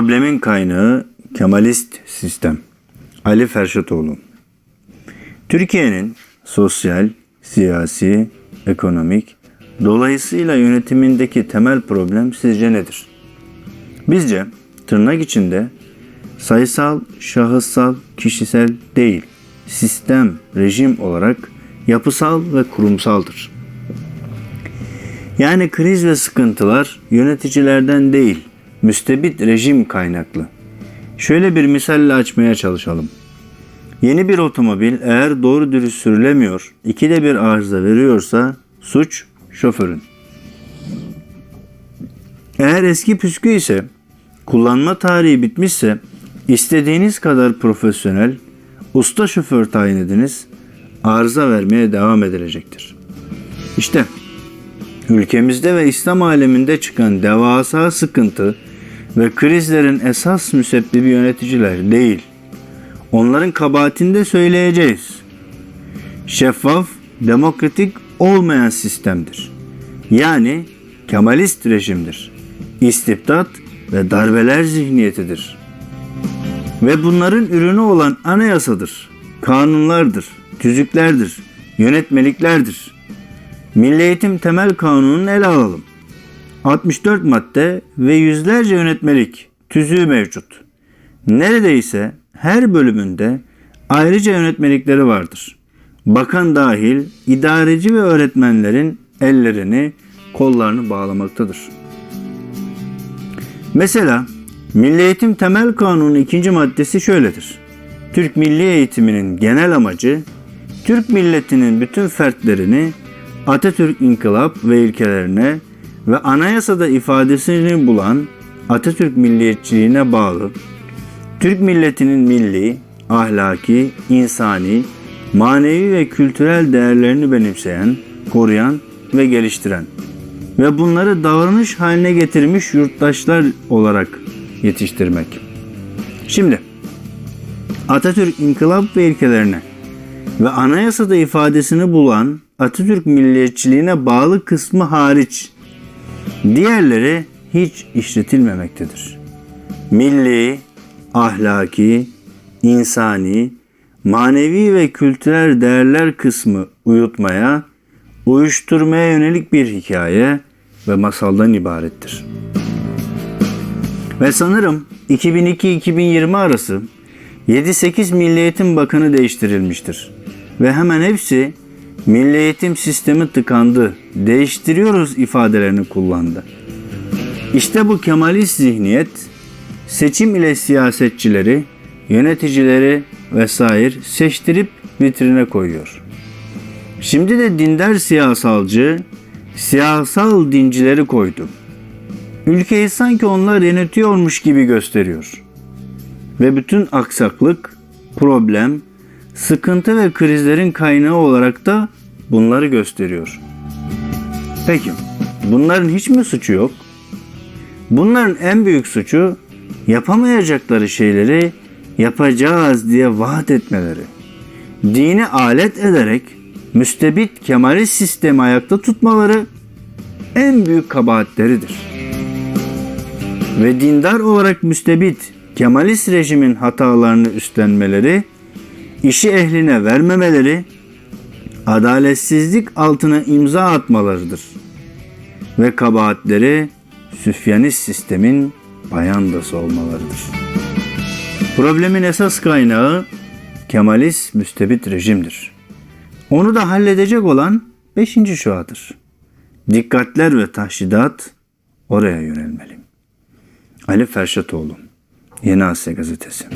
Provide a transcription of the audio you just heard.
Problemin kaynağı Kemalist sistem. Ali Ferşatoğlu. Türkiye'nin sosyal, siyasi, ekonomik, dolayısıyla yönetimindeki temel problem sizce nedir? Bizce tırnak içinde sayısal, şahıssal, kişisel değil, sistem, rejim olarak yapısal ve kurumsaldır. Yani kriz ve sıkıntılar yöneticilerden değil, müstebit rejim kaynaklı. Şöyle bir misalle açmaya çalışalım. Yeni bir otomobil eğer doğru dürüst sürülemiyor, ikide bir arıza veriyorsa suç şoförün. Eğer eski püskü ise, kullanma tarihi bitmişse istediğiniz kadar profesyonel, usta şoför tayin ediniz, arıza vermeye devam edilecektir. İşte ülkemizde ve İslam aleminde çıkan devasa sıkıntı ve krizlerin esas müsebbibi yöneticiler değil. Onların kabahatini de söyleyeceğiz. Şeffaf, demokratik olmayan sistemdir. Yani Kemalist rejimdir. İstibdat ve darbeler zihniyetidir. Ve bunların ürünü olan anayasadır, kanunlardır, tüzüklerdir, yönetmeliklerdir. Milli Eğitim Temel Kanunu'nu ele alalım. 64 madde ve yüzlerce yönetmelik, tüzüğü mevcut. Neredeyse her bölümünde ayrıca yönetmelikleri vardır. Bakan dahil idareci ve öğretmenlerin ellerini, kollarını bağlamaktadır. Mesela Milli Eğitim Temel Kanunu ikinci maddesi şöyledir. Türk milli eğitiminin genel amacı Türk milletinin bütün fertlerini Atatürk inkılap ve ilkelerine ve anayasada ifadesini bulan Atatürk milliyetçiliğine bağlı Türk milletinin milli, ahlaki, insani, manevi ve kültürel değerlerini benimseyen, koruyan ve geliştiren ve bunları davranış haline getirmiş yurttaşlar olarak yetiştirmek. Şimdi Atatürk inkılap ve ilkelerine ve anayasada ifadesini bulan Atatürk milliyetçiliğine bağlı kısmı hariç diğerleri hiç işletilmemektedir. Milli, ahlaki, insani, manevi ve kültürel değerler kısmı uyutmaya, uyuşturmaya yönelik bir hikaye ve masaldan ibarettir. Ve sanırım 2002-2020 arası 7-8 Milli Eğitim Bakanı değiştirilmiştir. Ve hemen hepsi Milli Eğitim sistemi tıkandı, değiştiriyoruz ifadelerini kullandı. İşte bu Kemalist zihniyet seçim ile siyasetçileri, yöneticileri vesaire seçtirip vitrine koyuyor. Şimdi de dindar siyasalcı, siyasal dincileri koydu. Ülkeyi sanki onlar yönetiyormuş gibi gösteriyor. Ve bütün aksaklık, problem, sıkıntı ve krizlerin kaynağı olarak da bunları gösteriyor. Peki, bunların hiç mi suçu yok? Bunların en büyük suçu yapamayacakları şeyleri yapacağız diye vaat etmeleri. Dini alet ederek müstebit kemalist sistemi ayakta tutmaları en büyük kabahatleridir. Ve dindar olarak müstebit kemalist rejimin hatalarını üstlenmeleri, işi ehline vermemeleri, adaletsizlik altına imza atmalarıdır. Ve kabahatleri Süfyanist sistemin bayandası olmalarıdır. Problemin esas kaynağı Kemalist müstebit rejimdir. Onu da halledecek olan beşinci şuadır. Dikkatler ve tahşidat oraya yönelmeli. Ali Ferşatoğlu, Yeni Asya Gazetesi.